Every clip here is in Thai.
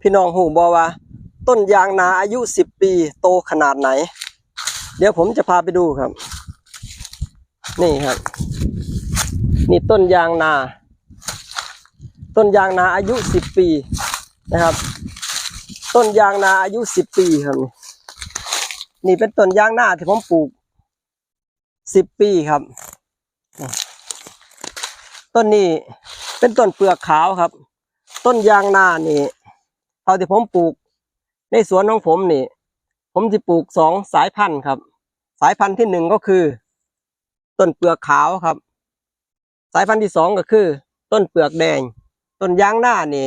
พี่น้องหูบอว่า ต้นยางนาอายุสิบปีโตขนาดไหน เดี๋ยวผมจะพาไปดูครับ นี่ครับ นี่ต้นยางนา ต้นยางนาอายุสิบปีนะครับ ต้นยางนาอายุสิบปีครับ นี่เป็นต้นยางนาที่ผมปลูกสิบปีครับ ต้นนี้เป็นต้นเปลือกขาวครับ ต้นยางนานี่ เท่าที่ผมปลูก ในสวนของผมนี่ ผมจะปลูกสองสายพันธุ์ครับ สายพันธุ์ที่หนึ่งก็คือ ต้นเปลือกขาวครับ สายพันธุ์ที่สองก็คือ ต้นเปลือกแดง ต้นยางหน้านี่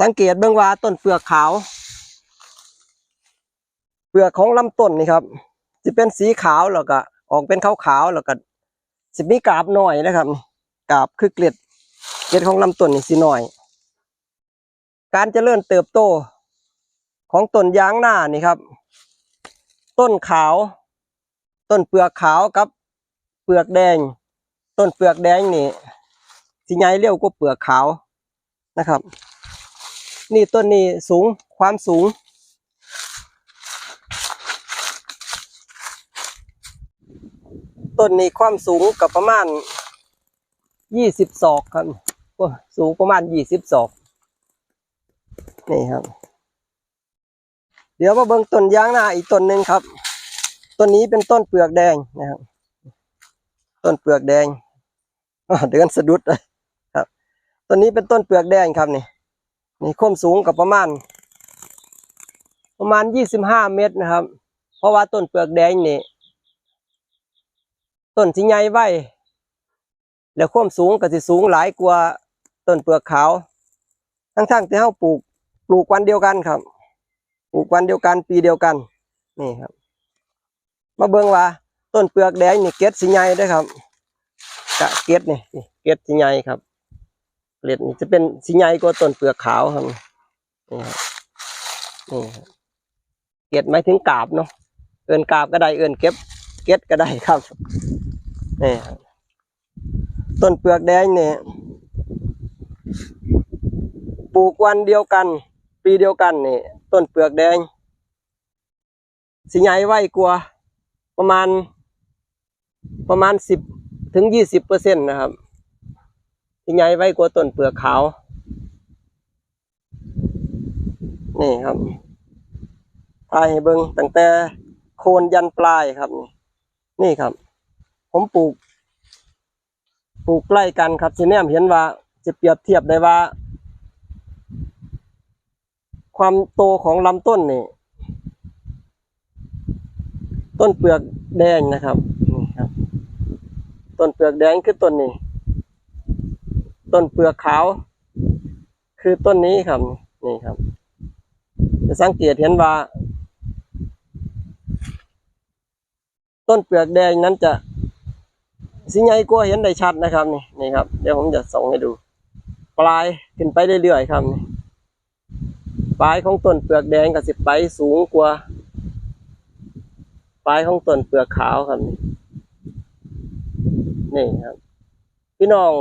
สังเกตเบื้องว่าต้นเปลือกขาว เปลือกของลำต้นนี่ครับจะเป็นสีขาวแล้วก็ออกเป็นขาวๆแล้วก็สิมีกาบหน่อยนะครับกาบคือเกล็ดเกล็ดของลำต้นนี่สีหน่อย การเจริญเติบโต ของต้นยางหน้านี่ครับ ต้นขาว ต้นเปลือกขาวกับ เปลือกแดง ต้นเปลือกแดงนี่สิใหญ่เร็วกว่าเปลือกขาวนะครับ นี่ต้นนี้สูงความสูง ต้นนี้ความสูงกับประมาณยี่สิบศอกครับสูงประมาณยี่สิบศอก นี่ครับ เดี๋ยวมาเบิ่งต้นยางนาอีกต้นหนึ่งครับ ต้นนี้เป็นต้นเปลือกแดงนะครับ ต้นเปลือกแดงเดินสะดุดเลยครับต้นนี้เป็นต้นเปลือกแดงครับนี่นี่ความสูงกับประมาณ ประมาณยี่สิบห้าเมตรนะครับ เพราะว่าต้นเปลือกแดงนี่ต้นที่ใหญ่ไว้แล้วความสูงก็สิสูงหลายกว่าต้นเปลือกขาว ทั้งๆที่เฮาปลูก ปลูกวันเดียวกันครับ ปลูกวันเดียวกัน ปีเดียวกัน นี่ครับ มาเบิ่งว่า ต้นเปลือกแดงนี่เกล็ดสิใหญ่ด้อครับกะเกล็ดนี่เกล็ดสิใหญ่ครับ เกล็ดนี่จะเป็นสิใหญ่กว่าต้นเปลือกขาวครับ นี่ครับนี่ครับเกล็ดหมายถึงกาบเนาะ เอินกาบก็ได้ เอินเก็บ เกล็ดก็ได้ครับ นี่ครับต้นเปลือกแดงเนี่ยปลูกวันเดียวกัน ปีเดียวกันนี่ต้นเปลือกแดงสิใหญ่ไว้กว่าประมาณ ประมาณสิบถึงยี่สิบเปอร์เซ็นต์นะครับสิใหญ่ไว้กว่าต้นเปลือกขาว นี่ครับถ่ายให้เบิ่งตั้งแต่โคนยันปลายครับ นี่ครับ ผมปลูก ปลูกใกล้กันครับสิแนมเห็นว่าจะเปรียบเทียบได้ว่า ความโตของลำต้นนี่ต้นเปลือกแดงนะครับนี่ครับ ต้นเปลือกแดงคือต้นนี้ ต้นเปลือกขาว คือต้นนี้ครับ นี่ครับ จะสังเกตเห็นว่า ต้นเปลือกแดงนั้นจะสิใหญ่กว่าเห็นได้ชัดนะครับ นี่นี่ครับ เดี๋ยวผมจะส่งให้ดู ปลายขึ้นไปเรื่อยๆครับนี่ ปลายของต้นเปลือกแดงก็สิไปสูงกว่า ปลายของต้นเปลือกขาวครับนี่นี่ครับ พี่น้อง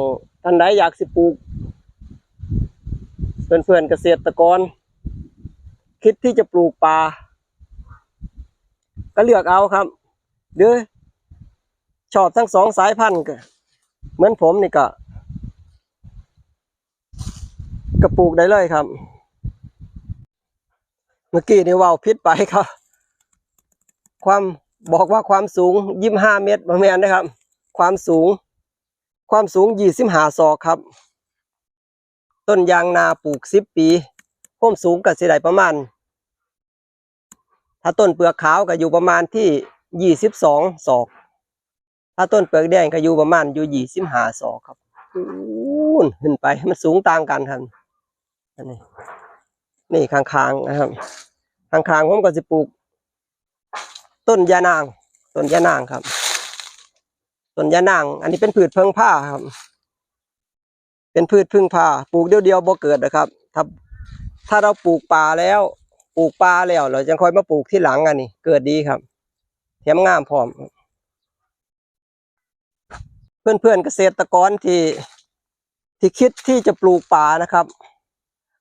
ท่านใดอยากสิปลูกเพื่อนๆเกษตรกร คิดที่จะปลูกปลาก็เลือกเอาครับหรือชอบทั้งสองสายพันธุ์ก็เหมือนผมนี่ก็ก็ปลูกได้เลยครับ เมื่อกี้นี่ว่าวพิษไปครับ ความบอกว่าความสูงยี่ห้าเมตรประมาณนะครับ ความสูง ความสูงยี่สิบห้าศอกครับ ต้นยางนาปลูกสิบปีความสูงก็สิได้ประมาณ ถ้าต้นเปลือกขาวก็อยู่ประมาณที่ยี่สิบสองศอก ถ้าต้นเปลือกแดงก็อยู่ประมาณอยู่ยี่สิบห้าศอกครับอู้นขึ้นไปมันสูงต่างกันครับอันนี้ นี่ข้างๆนะครับ ข้างๆผมก็จะปลูก ต้นยานาง ต้นยานางครับ ต้นยานาง อันนี้เป็นพืชเพิงผ้าครับ เป็นพืชพึ่งผ้าปลูกเดียวๆบ่เกิดนะครับ ถ้าถ้าเราปลูกป่าแล้ว ปลูกป่าแล้ว เราจะค่อยมาปลูกที่หลังอันนี้ เกิดดีครับแถมงามพร้อม เพื่อนๆเกษตรกรที่ที่คิดที่จะปลูกป่านะครับ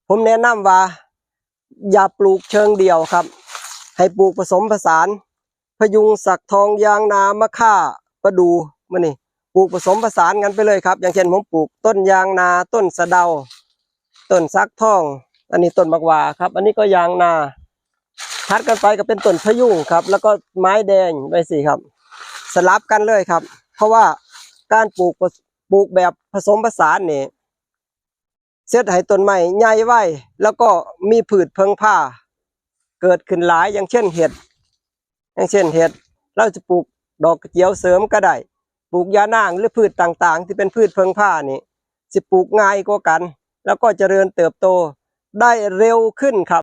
ผผมแนะนำว่า อย่าปลูกเชิงเดียวครับ ให้ปลูกผสมผสาน พยุงสักทองยางนามะค่าประดูมันนี่ปลูกผสมผสานกันไปเลยครับ อย่างเช่นผมปลูกต้นยางนาต้นสะเดา ต้นซักทอง อันนี้ต้นบักหวาครับ อันนี้ก็ยางนาทัดกันไปก็เป็นต้นพยุงครับ แล้วก็ไม้แดงไปสิครับ สลับกันเลยครับ เพราะว่าการปลูกปลูกแบบผสมผสานนี่ เซตให้ต้นไม้ใหญ่ไว้แล้วก็มีผืชเพิงผ้า เกิดขึ้นหลายอย่างเช่นเห็ด อย่างเช่นเห็ด เราจะปลูกดอกเจียวเสริมก็ได้ปลูกยานางหรือพืชต่างๆ ที่เป็นพืชเพิงผ้านี่สิปลูกง่ายกว่ากัน แล้วก็เจริญเติบโตได้เร็วขึ้นครับ